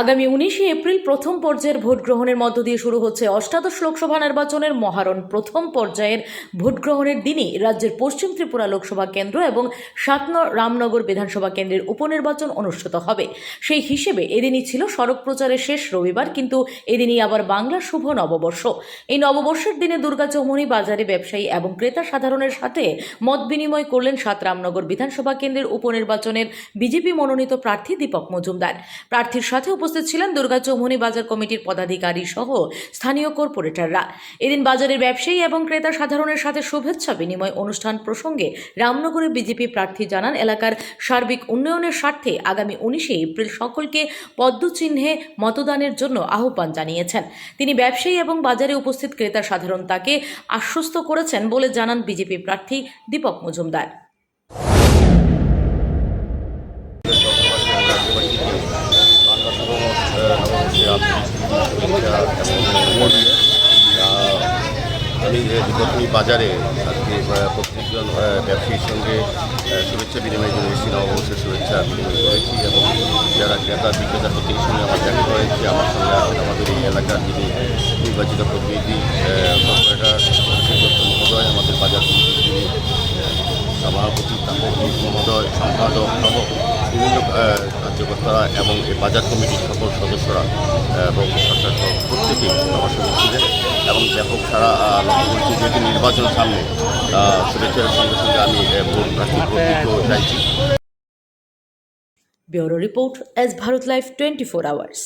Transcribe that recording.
আগামী উনিশে এপ্রিল প্রথম পর্যায়ের ভোট গ্রহণের মধ্য দিয়ে শুরু হচ্ছে অষ্টাদশ লোকসভা নির্বাচনের মহারণ। প্রথম পর্যায়ের ভোট গ্রহণের দিনই রাজ্যের পশ্চিম ত্রিপুরা লোকসভা কেন্দ্র এবং সাতন রামনগর বিধানসভা কেন্দ্রের উপনির্বাচন অনুষ্ঠিত হবে। সেই হিসেবে এদিনই ছিল সড়ক প্রচারের শেষ রবিবার, কিন্তু এদিনই আবার বাংলার শুভ নববর্ষ। এই নববর্ষের দিনে দুর্গা চৌমুহনী বাজারে ব্যবসায়ী এবং ক্রেতা সাধারণের সাথে মত বিনিময় করলেন সাত রামনগর বিধানসভা কেন্দ্রের উপনির্বাচনের বিজেপি মনোনীত প্রার্থী দীপক মজুমদার। প্রার্থীর সাথে উপস্থিত ছিলেন দুর্গা চৌমুহনী বাজার কমিটির পদাধিকারী সহ স্থানীয় কর্পোরেটররা। এদিন বাজারের ব্যবসায়ী এবং ক্রেতা সাধারণের সাথে শুভেচ্ছা বিনিময় অনুষ্ঠান প্রসঙ্গে রামনগরের বিজেপি প্রার্থী জানান, এলাকার সার্বিক উন্নয়নের স্বার্থে আগামী উনিশে এপ্রিল সকলকে পদ্মচিহ্নে মতদানের জন্য আহ্বান জানিয়েছেন। তিনি ব্যবসায়ী এবং বাজারে উপস্থিত ক্রেতা সাধারণ তাকে আশ্বস্ত করেছেন বলে জানান বিজেপি প্রার্থী দীপক মজুমদার। আমি প্রথমে বাজারে আজকে প্রত্যেকজন আহ, ব্যবসায়ীর সঙ্গে শুভেচ্ছা বিনিময় জন্য এসেছি শুভেচ্ছা বিনিময় করেছি এবং যারা ক্রেতা বিক্রেতা প্রত্যেকের সঙ্গে আমার দেখা হয়েছে আমার সঙ্গে আছেন আমাদের এই এলাকার যিনি নির্বাচিত প্রতিনিধি কর্পোরেটর মহোদয় আমাদের বাজার যিনি সভাপতি তাপক মহোদয় সম্পাদক সহ বিভিন্ন কার্যকর্তারা এবং এই বাজার কমিটির সকল সদস্যরা সহ প্রত্যেকেই অবশ্যই ছিলেন এবং ব্যাপক সারা লক্ষ্য যেহেতু নির্বাচন সামনে শুভেচ্ছার সঙ্গে সঙ্গে আমি ভোট প্রার্থী চাইছি bureau report S Bharat life twenty four hours.